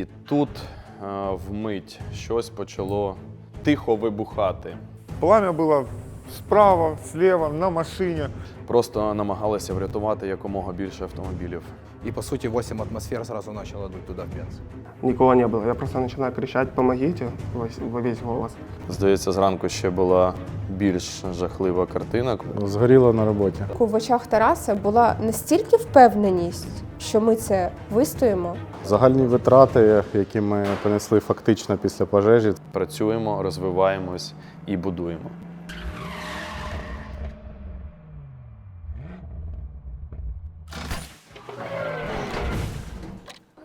І тут е, вмить щось почало тихо вибухати. Пламя было справа, слева, на машине. Просто намагалися врятувати якомога більше автомобілів. И по сути 8 атмосфер сразу начало дуть туда в Пензу. Никого не было. Я просто начинаю кричать «помогите» во весь- во весь голос. Здається, зранку ще була більш жахлива картина. Згоріло на роботі. В очах Тараса була настільки впевненість, що ми це вистоїмо. Загальні витрати, які ми понесли фактично після пожежі, Працюємо, розвиваємось і будуємо.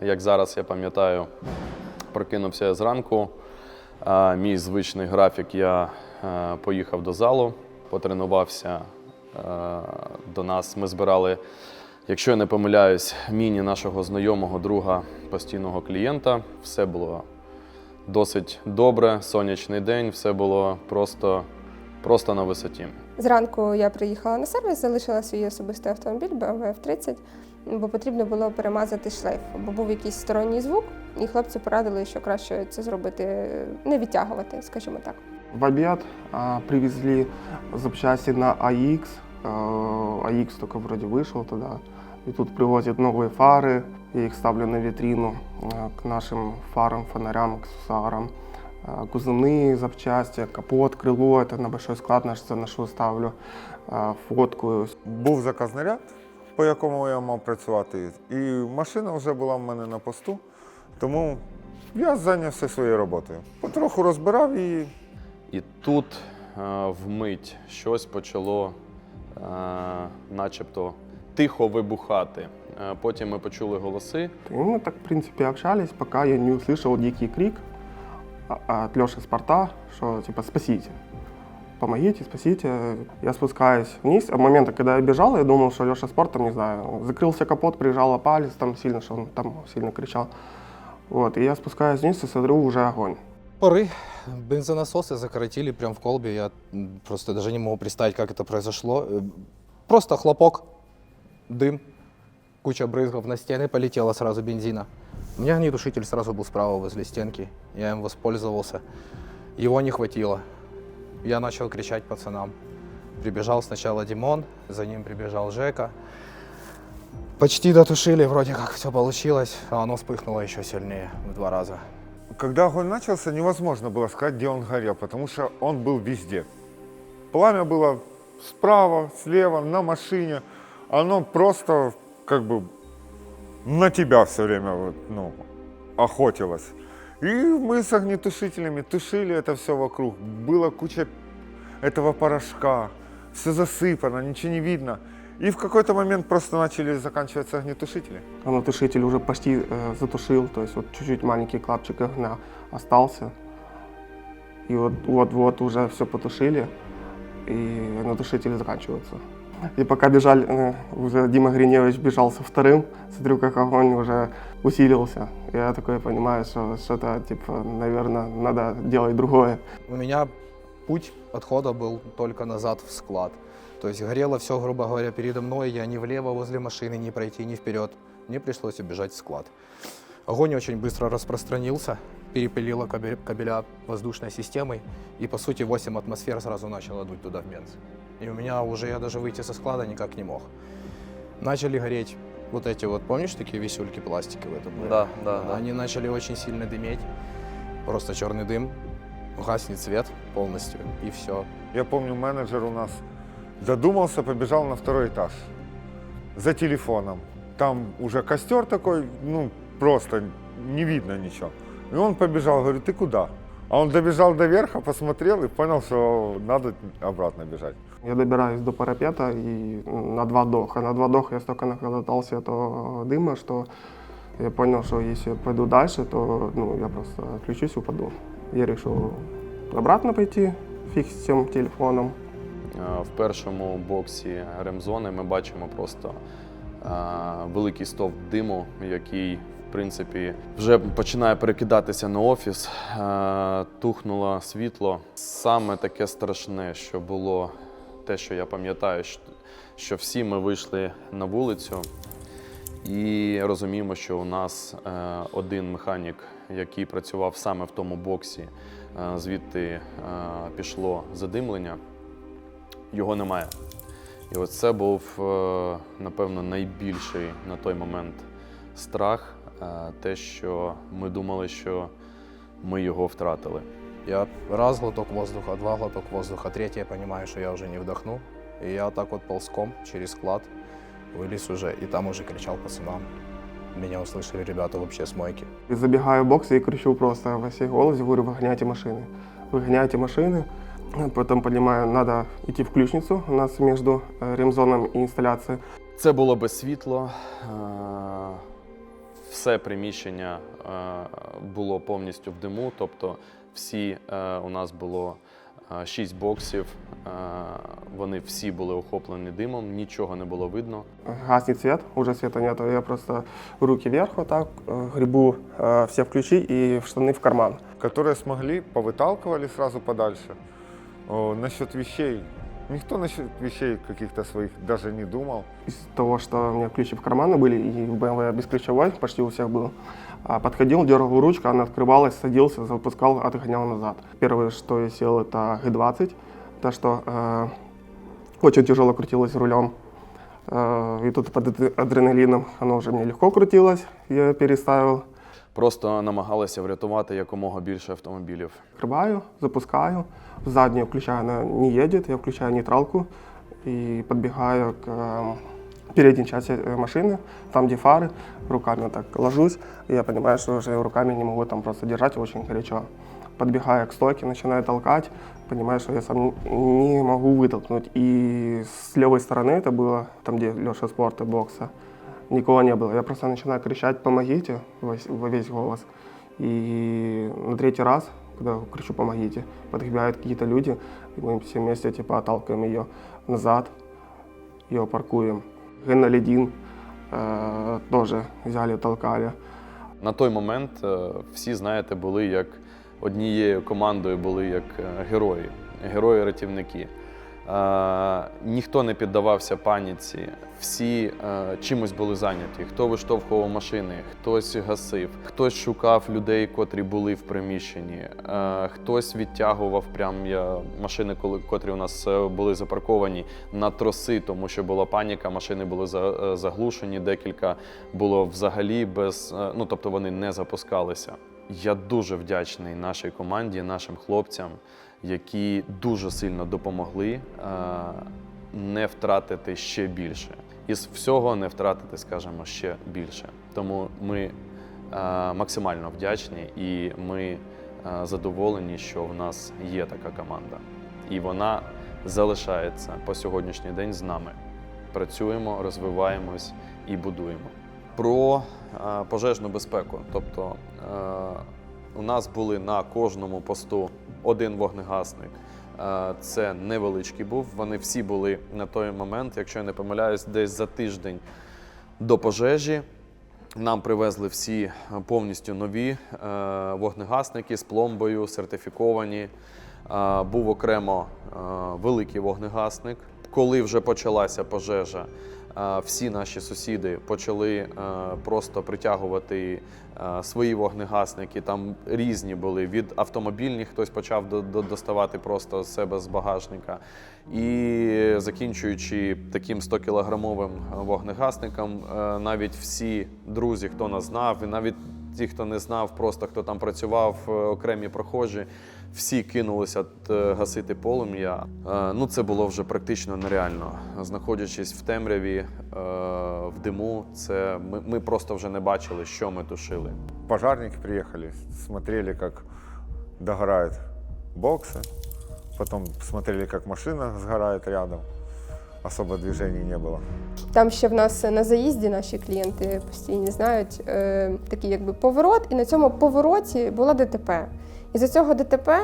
Як зараз я пам'ятаю, прокинувся я зранку. Мій звичний графік я е, поїхав до залу, потренувався е, до нас. Ми збирали, якщо я не помиляюсь, міні нашого знайомого друга постійного клієнта. Все було досить добре, сонячний день, все було просто, просто на висоті. Зранку я приїхала на сервіс, залишила свій особистий автомобіль BMW F30, бо потрібно було перемазати шлейф, бо був якийсь сторонній звук, і хлопці порадили, що краще це зробити, не відтягувати, скажімо так. В обед а, привезли запчасти на AX. А, AX только вроде вышел туда. И тут привозят новые фары. Я их ставлю на витрину а, к нашим фарам, фонарям, аксессуарам. А, Кузовные запчасти, капот, крыло. Это на большой склад наш заношу, ставлю. А, Фоткаю. Був заказний ряд, по якому я мав працювати. І машина вже була в мене на посту. Тому я зайнявся своєю роботою. Потроху розбирав її. І тут е, вмить щось почало е, начебто тихо вибухати. Е, Потім ми почули голоси. И мы так, в принципе, общались, пока я не услышал дикий крик а- от Леши Спарта, что типа «спасите». Помогите, спасите. Я спускаюсь вниз. А в момент, когда я бежал, я думал, что Леша Спорт, там, не знаю, закрылся капот, прижала палец там сильно, что он там сильно кричал. Вот, и я спускаюсь вниз и смотрю, уже огонь. Поры, бензонасосы закоротили прям в колбе. Я м, просто даже не могу представить, как это произошло. Э, Просто хлопок, дым, куча брызгов на стены, полетела сразу бензина. У меня огнетушитель сразу был справа возле стенки. Я им воспользовался. Его не хватило. Я начал кричать пацанам. Прибежал сначала Димон, за ним прибежал Жека. Почти дотушили, вроде как все получилось, а оно вспыхнуло еще сильнее в два раза. Когда огонь начался, невозможно было сказать, где он горел, потому что он был везде. Пламя было справа, слева, на машине. Оно просто как бы на тебя все время вот, ну, охотилось. И мы с огнетушителями тушили это все вокруг. Была куча этого порошка, все засыпано, ничего не видно. И в какой-то момент просто начали заканчиваться огнетушители. Огнетушитель уже почти э, затушил, то есть вот чуть-чуть маленький клапчик огня остался. И вот вот-вот уже все потушили, и огнетушители заканчиваются. И пока бежали, э, уже Дима Гриневич бежал со вторым, смотрю, как огонь уже усилился. Я такой понимаю, что что-то, типа, наверное, надо делать другое. У меня путь отхода был только назад в склад. То есть горело все, грубо говоря, передо мной. Я ни влево возле машины не пройти, ни вперед. Мне пришлось убежать в склад. Огонь очень быстро распространился, перепилило кабе- кабеля воздушной системой. И, по сути, 8 атмосфер сразу начало дуть туда в Менз. И у меня уже, я даже выйти со склада никак не мог. Начали гореть вот эти вот, помнишь, такие висюльки пластиковые? там были? Да, да, да. Они начали очень сильно дыметь. Просто черный дым, гаснет свет полностью, и все. Я помню, менеджер у нас додумался, побежал на второй этаж за телефоном. Там уже костер такой, ну, просто не видно ничего. И он побежал, говорю, ты куда? А он добежал до верха, посмотрел и понял, что надо обратно бежать. Я добираюсь до парапета и на два доха. На два доха я столько накатался этого дыма, что я понял, что если я пойду дальше, то ну, я просто отключусь и упаду. Я решил обратно пойти, фиг с тем телефоном. Е, В першому боксі ремзони ми бачимо просто е, великий стовп диму, який, принципі, вже починає перекидатися на офіс. Е, Тухнуло світло. Саме таке страшне, що було те, що я пам'ятаю, що- всі ми вийшли на вулицю, І розуміємо, що у нас е, один механік, який працював саме в тому боксі, е, звідти пішло задимлення, його немає. І ось це був, напевно, найбільший на той момент страх, те, що ми думали, що ми його втратили. Я раз глоток воздуха, два глоток воздуха, третий я понимаю, что я уже не вдохну. И я так вот ползком через склад вылез уже, и там уже кричал пацанам. Меня услышали ребята вообще с мойки. И забегаю в бокс и кричу просто во всей голос, говорю, выгоняйте машины. Выгоняйте машины. Потом понимаю, надо идти в ключницу. У нас между э, ремзоном и инсталляцией. Це було без світла. е, Все приміщення е, було повністю в диму, тобто всі е, у нас було е, шість боксів, е, вони всі були охоплені димом, нічого не було видно. Гаснет свет, уже света нету. Я просто руки вверх вот так, э, гребу э, все в ключи и в штаны в карман. Которые смогли, повыталкивали сразу подальше. О, насчет вещей. Никто насчет вещей каких-то своих даже не думал. Из того, что у меня ключи в карманы были, и в BMW бесключевой почти у всех был, а, подходил, дергал ручку, она открывалась, садился, запускал, отгонял назад. Первое, что я сел, это Г-20, то, что э, очень тяжело крутилось рулем. Э, и тут под адре- адреналином оно уже мне легко крутилось, я переставил. Просто намагалися врятувати якомога більше автомобілів. Открываю, запускаю, в заднюю включаю, она не едет, я включаю нейтралку и подбегаю к э, передней части э, машины, там где фары, руками вот так ложусь, и я понимаю, что уже руками не могу там просто держать, очень горячо. Подбегаю к стойке, начинаю толкать, понимаю, что я сам не могу вытолкнуть. И с левой стороны это было, там где Леша спорта, бокса, никого не было. Я просто начинаю кричать «помогите» во весь- во весь голос. И на третий раз, когда кричу «помогите», подбегают какие-то люди, и мы все вместе типа отталкиваем ее назад, ее паркуем. Геннолидин э, тоже взяли, толкали. На той момент е, всі, знаєте, були як однією командою, були як е, герої, герої-рятівники. Е, ніхто не піддавався паніці, всі е, чимось були зайняті. Хто виштовхував машини, хтось гасив, хтось шукав людей, котрі були в приміщенні, е, хтось відтягував прям машини, коли котрі у нас були запарковані на троси, тому що була паніка, машини були за- заглушені, декілька було взагалі без, ну тобто вони не запускалися. Я дуже вдячний нашій команді, нашим хлопцям, які дуже сильно допомогли е, не втратити ще більше. Із всього не втратити, скажімо, ще більше. Тому ми е, максимально вдячні і ми е, задоволені, що в нас є така команда. І вона залишається по сьогоднішній день з нами. Працюємо, розвиваємось і будуємо. Про пожежну безпеку. Тобто у нас були на кожному посту один вогнегасник. Е, Це невеличкий був. Вони всі були на той момент, якщо я не помиляюсь, десь за тиждень до пожежі. Нам привезли всі е, повністю нові е, вогнегасники з пломбою, сертифіковані. Був окремо великий вогнегасник. Коли вже почалася пожежа, всі наші сусіди почали е, просто притягувати е, свої вогнегасники. Там різні були від автомобільних, хтось почав до- до- доставати просто з себе з багажника. І закінчуючи таким 100-кілограмовим вогнегасником, е, навіть всі друзі, хто нас знав, і навіть ті, хто не знав, просто хто там працював, е, окремі прохожі, всі кинулися е, гасити полум'я. Е, Ну, це було вже практично нереально. Знаходячись в темряві, в диму, це ми, ми просто вже не бачили, що ми тушили. Пожарники приехали, смотрели, как догорают боксы, потом смотрели, как машина сгорает рядом. Особо движений не было. Там ще в нас на заїзді наші клієнти постійні знають е, такий якби поворот, і на цьому повороті було ДТП. І за цього ДТП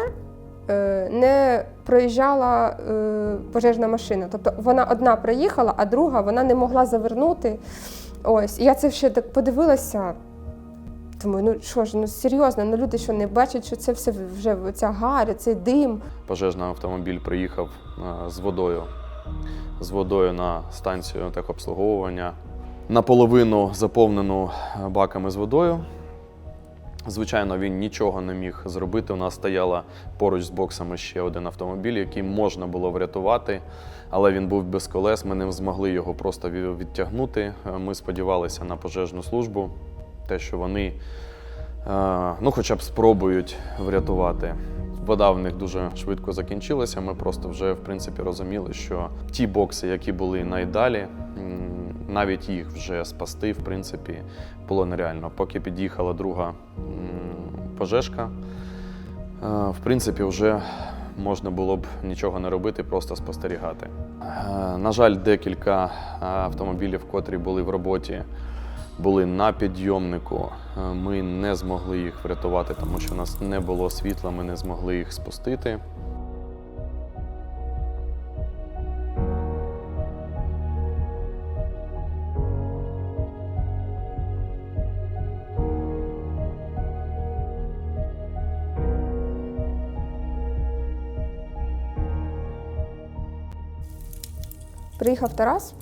е, не проїжджала е, пожежна машина. Тобто вона одна проїхала, а друга вона не могла завернути. Ось, і я це ще так подивилася. Думаю, ну що ж, ну серйозно, ну люди що не бачать, що це все вже ця гаря, цей дим. Пожежний автомобіль приїхав е, з водою, з водою на станцію техобслуговування. наполовину заповнену е, баками з водою. Звичайно, він нічого не міг зробити. У нас стояла поруч з боксами ще один автомобіль, який можна було врятувати, але він був без колес. Ми не змогли його просто відтягнути. Е, Ми сподівалися на пожежну службу, те, що вони е, ну, хоча б спробують врятувати. Вода в них дуже швидко закінчилася. Ми просто вже в принципі розуміли, що ті бокси, які були найдалі, навіть їх вже спасти, в принципі, було нереально. Поки під'їхала друга пожежка, е, в принципі, вже можна було б нічого не робити, просто спостерігати. Е, На жаль, декілька е, автомобілів, котрі були в роботі, були на підйомнику. Е, Ми не змогли їх врятувати, тому що у нас не було світла, ми не змогли їх спустити. Приїхав Тарас.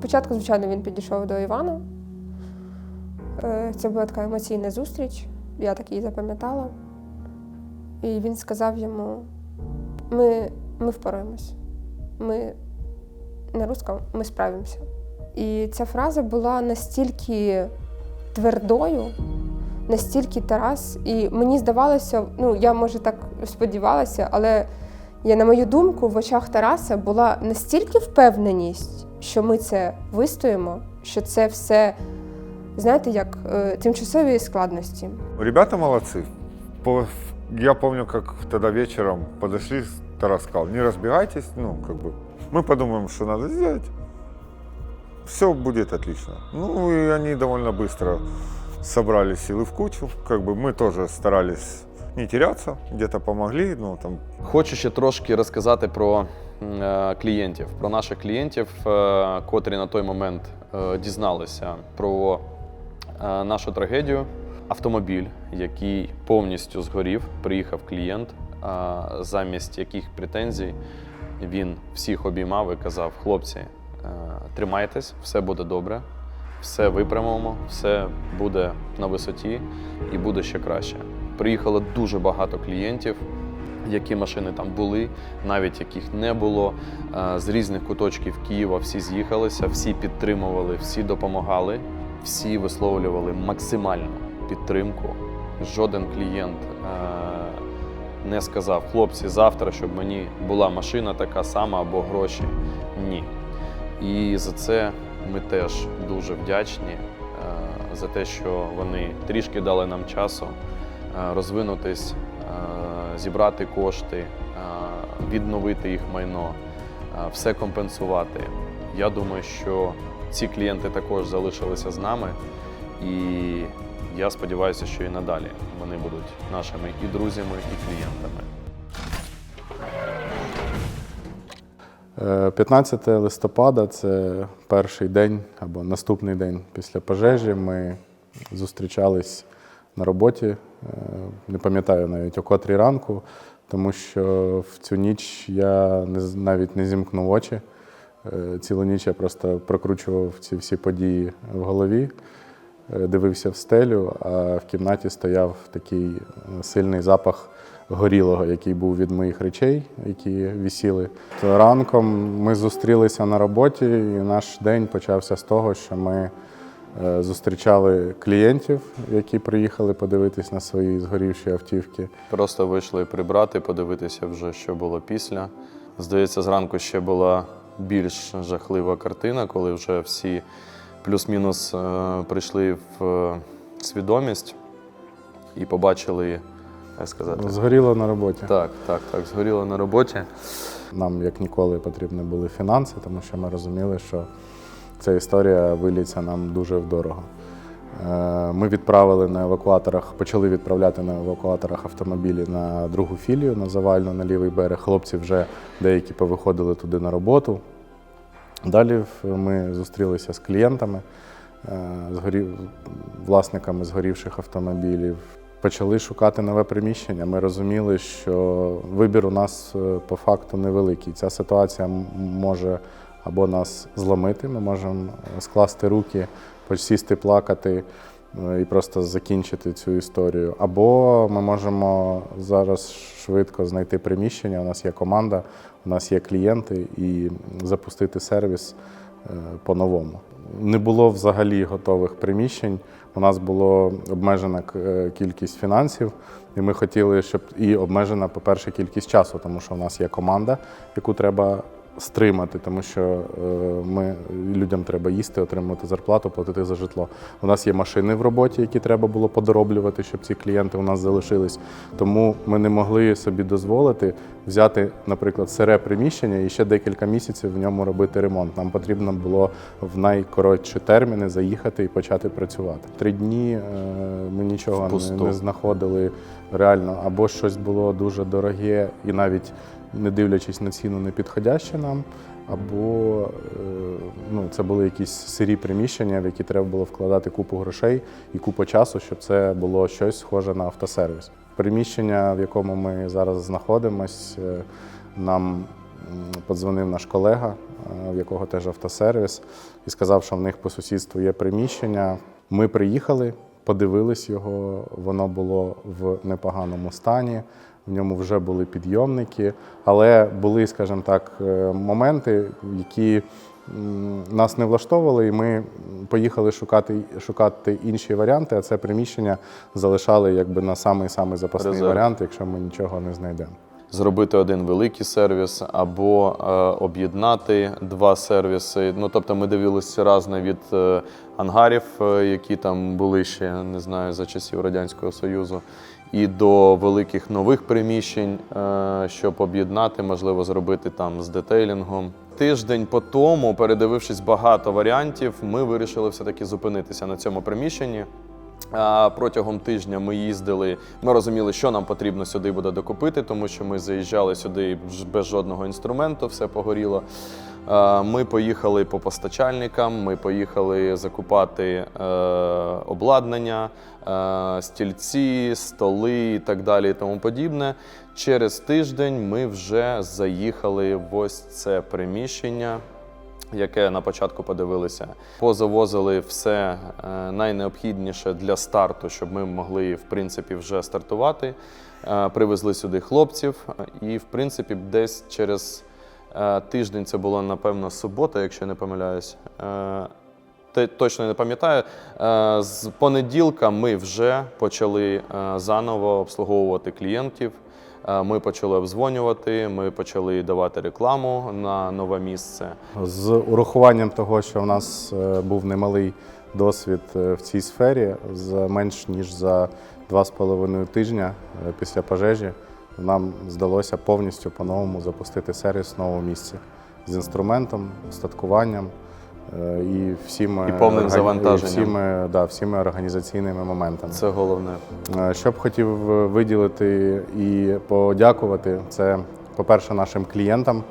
Спочатку, звичайно, він підійшов до Івана. Е, Це була така емоційна зустріч, я так її запам'ятала. І він сказав йому: ми, ми впораємось. Ми на русском, ми справимося. І ця фраза була настільки твердою, настільки Тарас, і мені здавалося, ну я може так сподівалася, але я, на мою думку, в очах Тараса була настільки впевненість, що ми це вистоїмо, що це все, знаєте, як е, тимчасові складності. Ребята молодцы. По- Я помню, как тогда вечером подошли, Тарас сказал, не разбегайтесь, ну, как бы, мы подумаем, что надо сделать. Все будет отлично. Ну, и они довольно быстро собрали силы в кучу. Как бы мы тоже старались не теряться, где-то помогли, ну, там, Хочу ще трошки розказати про м, е, клієнтів, про наших клієнтів, е, котрі на той момент е, дізналися про е, нашу трагедію. Автомобіль, який повністю згорів, приїхав клієнт. е, Замість яких претензій він всіх обіймав і казав: хлопці, е, тримайтесь, все буде добре, все виправимо, все буде на висоті і буде ще краще. Приїхало дуже багато клієнтів які машини там були, навіть яких не було. Е, З різних куточків Києва всі з'їхалися, всі підтримували, всі допомагали, всі висловлювали максимальну підтримку. Жоден клієнт е, не сказав, хлопці, завтра, щоб мені була машина така сама або гроші. Ні. І за це ми теж дуже вдячні е, за те, що вони трішки дали нам часу розвинутись, зібрати кошти, е, відновити їх майно, е, все компенсувати. Я думаю, що ці клієнти також залишилися з нами, і я сподіваюся, що і надалі вони будуть нашими і друзями, і клієнтами. Е, 15 листопада це перший день або наступний день після пожежі. Ми зустрічались на роботі. Не пам'ятаю навіть о котрій ранку, тому що в цю ніч я навіть не зімкнув очі. Е, Цілу ніч я просто прокручував ці всі події в голові, е, дивився в стелю, а в кімнаті стояв такий е, сильний запах горілого, який був від моїх речей, які висіли. То ранком ми зустрілися на роботі, і наш день почався з того, що ми зустрічали клієнтів, які приїхали подивитись на свої згорівші автівки. Просто вийшли прибрати, подивитися вже, що було після. Здається, зранку ще була більш жахлива картина, коли вже всі плюс-мінус е, прийшли в е, свідомість і побачили, як сказати, Згоріло на роботі. так, так, так, згоріло на роботі. Нам як ніколи потрібні були фінанси, тому що ми розуміли, що ця історія виліться нам дуже вдорого. Е, Ми відправили на евакуаторах, почали відправляти на евакуаторах автомобілі на другу філію на завальну на лівий берег. Хлопці вже деякі повиходили туди на роботу. Далі ми зустрілися з клієнтами, е, власниками згорівших автомобілів. Почали шукати нове приміщення. Ми розуміли, що вибір у нас е, по факту невеликий. Ця ситуація може або нас зламити. Ми можемо е, скласти руки, посісти, плакати е, і просто закінчити цю історію. Або ми можемо зараз швидко знайти приміщення. У нас є команда, у нас є клієнти, і запустити сервіс е, по-новому. Не було взагалі готових приміщень. У нас була обмежена кількість фінансів, і ми хотіли, щоб і обмежена, по-перше, кількість часу, тому що у нас є команда, яку треба стримати, тому що е, ми людям треба їсти, отримувати зарплату, платити за житло. У нас є машини в роботі, які треба було подороблювати, щоб ці клієнти у нас залишились. Тому ми не могли собі дозволити взяти, наприклад, сире приміщення і ще декілька місяців в ньому робити ремонт. Нам потрібно було в найкоротші терміни заїхати і почати працювати. Три дні е, ми нічого не, не знаходили реально, або щось було дуже дороге і навіть не дивлячись на ціну, не підходяще нам, або е, ну, це були якісь сирі приміщення, в які треба було вкладати купу грошей і купу часу, щоб це було щось схоже на автосервіс. Приміщення, в якому ми зараз знаходимось, е, нам подзвонив наш колега, е, в якого теж автосервіс, і сказав, що в них по сусідству є приміщення. Ми приїхали, подивились його, воно було в непоганому стані. В ньому вже були підйомники, але були, скажімо так, е, моменти, які нас не влаштовували, і ми поїхали шукати, шукати інші варіанти, а це приміщення залишали якби на самий-самий запасний Резерв. варіант, якщо ми нічого не знайдемо. Зробити один великий сервіс або е, об'єднати два сервіси. Ну тобто ми дивилися різне від е, ангарів, е, які там були ще не знаю за часів радянського союзу, і до великих нових приміщень, е, щоб об'єднати, можливо, зробити там з детейлінгом. Тиждень по тому, передивившись багато варіантів, ми вирішили все-таки зупинитися на цьому приміщенні. Протягом тижня ми їздили. Ми розуміли, що нам потрібно сюди буде докупити, тому що ми заїжджали сюди без жодного інструменту, все погоріло. Ми поїхали по постачальникам, ми поїхали закупати е, обладнання, е, стільці, столи і так далі, і тому подібне. Через тиждень ми вже заїхали в ось це приміщення яке на початку подивилися. Позавозили все е, найнеобхідніше для старту, щоб ми могли в принципі вже стартувати. Е, Привезли сюди хлопців, е, і в принципі, десь через тиждень це було напевно субота, якщо я не помиляюсь. Точно не пам'ятаю. З понеділка ми вже почали заново обслуговувати клієнтів. Е, Ми почали обдзвонювати, ми почали давати рекламу на нове місце. З урахуванням того, що в нас е, був немалий досвід е, в цій сфері, за менш ніж за два з половиною тижня після пожежі, нам здалося повністю по-новому запустити сервіс в новому місці з інструментом, устаткуванням і всіми, І повним органі- завантаженням. і всіми, да, всіми організаційними моментами. Це головне. Е, Що б хотів виділити і подякувати, це, по-перше, нашим клієнтам.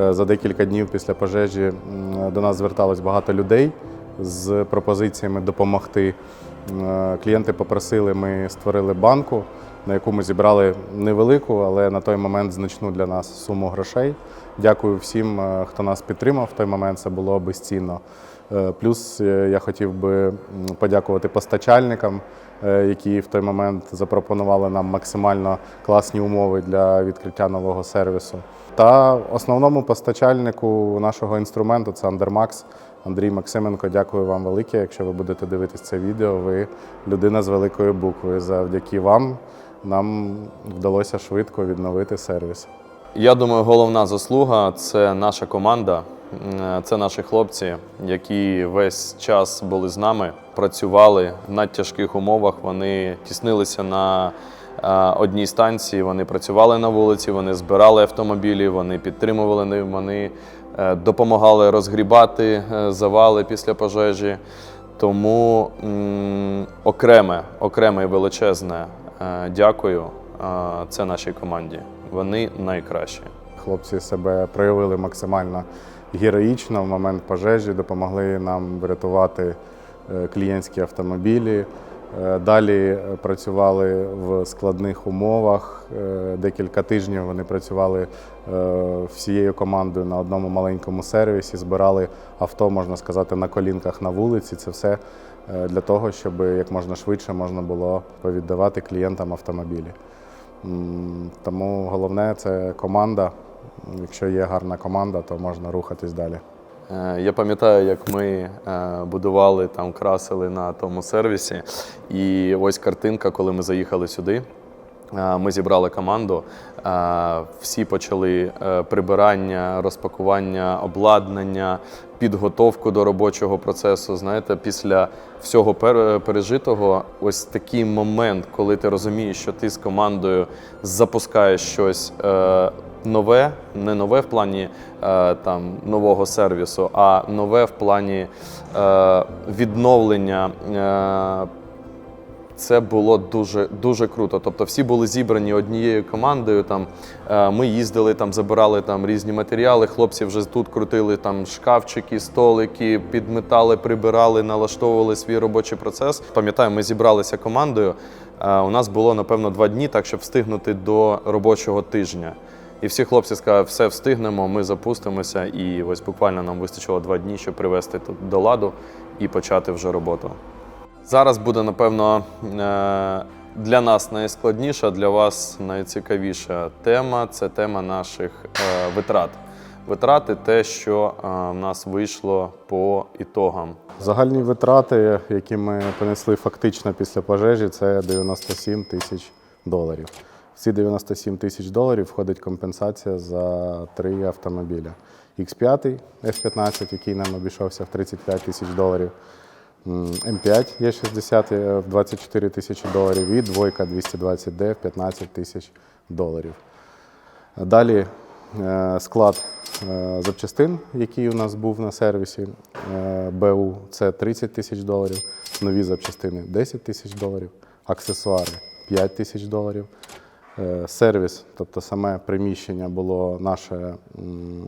Е, За декілька днів після пожежі до нас зверталось багато людей з пропозиціями допомогти. Е, Клієнти попросили, ми створили банку, на яку ми зібрали невелику, але на той момент значну для нас суму грошей. Дякую всім, е, хто нас підтримав. В той момент це було безцінно. Е, Плюс е, я хотів би подякувати постачальникам, які в той момент запропонували нам максимально класні умови для відкриття нового сервісу. Та основному постачальнику нашого інструменту це Undermax. Андрій Максименко, дякую вам велике. Якщо ви будете дивитися це відео, ви людина з великої букви. Завдяки вам нам вдалося швидко відновити сервіс. Я думаю, головна заслуга це наша команда, це наші хлопці, які весь час були з нами, працювали в надтяжких умовах. Вони тіснилися на е, одній станції, вони працювали на вулиці, вони збирали автомобілі, вони підтримували вони е, допомагали розгрібати е, завали після пожежі. Тому окреме, окреме величезне дякую це нашій команді. Вони найкращі. Хлопці себе проявили максимально героїчно в момент пожежі, допомогли нам врятувати е, клієнтські автомобілі. Е, Далі е, працювали в складних умовах. Декілька тижнів вони працювали всією командою на одному маленькому сервісі, збирали авто, можна сказати, на колінках на вулиці. Це все для того, щоб як можна швидше можна було повіддавати клієнтам автомобілі. Тому головне це команда. Якщо є гарна команда, то можна рухатись далі. Е, Я пам'ятаю, як ми е, будували там, красили на тому сервісі. І ось картинка, коли ми заїхали сюди. Е, Ми зібрали команду, всі почали е, прибирання, розпакування обладнання, підготовку до робочого процесу. Знаєте, після всього пережитого, ось такий момент, коли ти розумієш, що ти з командою запускаєш щось е, нове, не нове в плані е, там нового сервісу, а нове в плані відновлення. Це було дуже дуже круто. Тобто всі були зібрані однією командою. Там е, ми їздили, там забирали там різні матеріали. Хлопці вже тут крутили там шкафчики, столики, підметали, прибирали, налаштовували свій робочий процес. Пам'ятаю, ми зібралися командою. Е, У нас було напевно два дні, так щоб встигнути до робочого тижня. І всі хлопці сказали, все встигнемо, ми запустимося. І ось буквально нам вистачило два дні, щоб привести до ладу і почати вже роботу. Зараз буде, напевно, е, для нас найскладніша, для вас найцікавіша тема це тема наших е, витрат. Витрати те, що е, в нас вийшло по ітогам. Загальні витрати, які ми понесли фактично після пожежі, це 97 тисяч доларів. В ці 97 тисяч доларів входить компенсація за три автомобіля. X5, F15, який нам обійшовся в 35 тисяч доларів. М, М5 Е60 е, в 24 тисячі доларів і двойка 220D в 15 тисяч доларів. Далі е, склад е, запчастин, який у нас був на сервісі е, БУ, це 30 тисяч доларів, нові запчастини 10 тисяч доларів, аксесуари 5 тисяч доларів. Е, Сервіс, тобто саме приміщення було наше,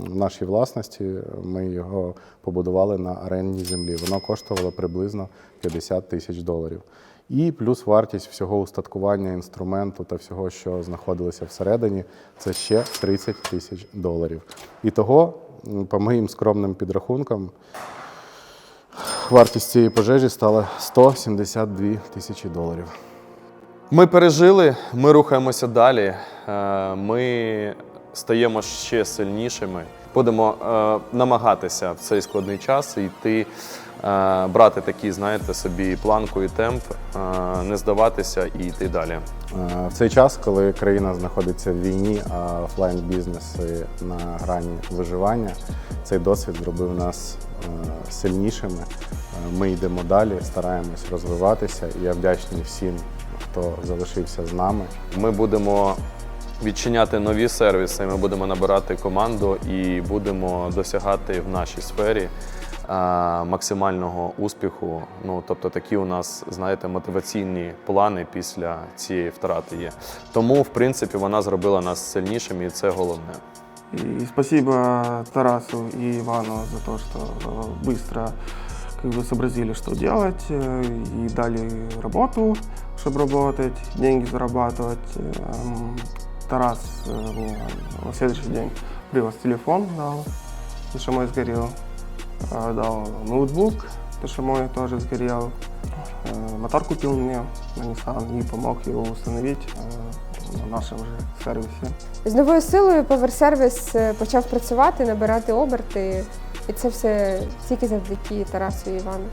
в нашій власності. Ми його побудували на орендній землі. Воно коштувало приблизно 50 тисяч доларів. І плюс вартість всього устаткування інструменту та всього, що знаходилося всередині, це ще 30 тисяч доларів. І того, по моїм скромним підрахункам, вартість цієї пожежі стала 172 тисячі доларів. Ми пережили, ми рухаємося далі. е, Ми стаємо ще сильнішими. Будемо е, намагатися в цей складний час йти, е, брати такий, знаєте, собі планку і темп, не здаватися і йти далі. В цей час, коли країна знаходиться в війні, а офлайн бізнеси на грані виживання, цей досвід зробив нас сильнішими. Ми йдемо далі, стараємось розвиватися. Я вдячний всім, хто залишився з нами. Ми будемо відчиняти нові сервіси, ми будемо набирати команду і будемо досягати в нашій сфері а, максимального успіху. Ну, тобто такі у нас, знаєте, мотиваційні плани після цієї втрати є. Тому, в принципі, вона зробила нас сильнішими, і це головне. И спасибо Тарасу и Ивану за то, что э, быстро как бы сообразили, что делать, э, и дали работу, чтобы работать, деньги зарабатывать. Эм, Тарас э, мне на следующий день привез телефон, дал, потому что мой сгорел, Э, дал ноутбук, потому что мой тоже сгорел. Э, Мотор купил мне на Nissan и помог его установить э, на вже сервісі. З новою силою поверсервіс е, почав працювати, набирати оберти. І це все тільки завдяки Тарасу і Івану.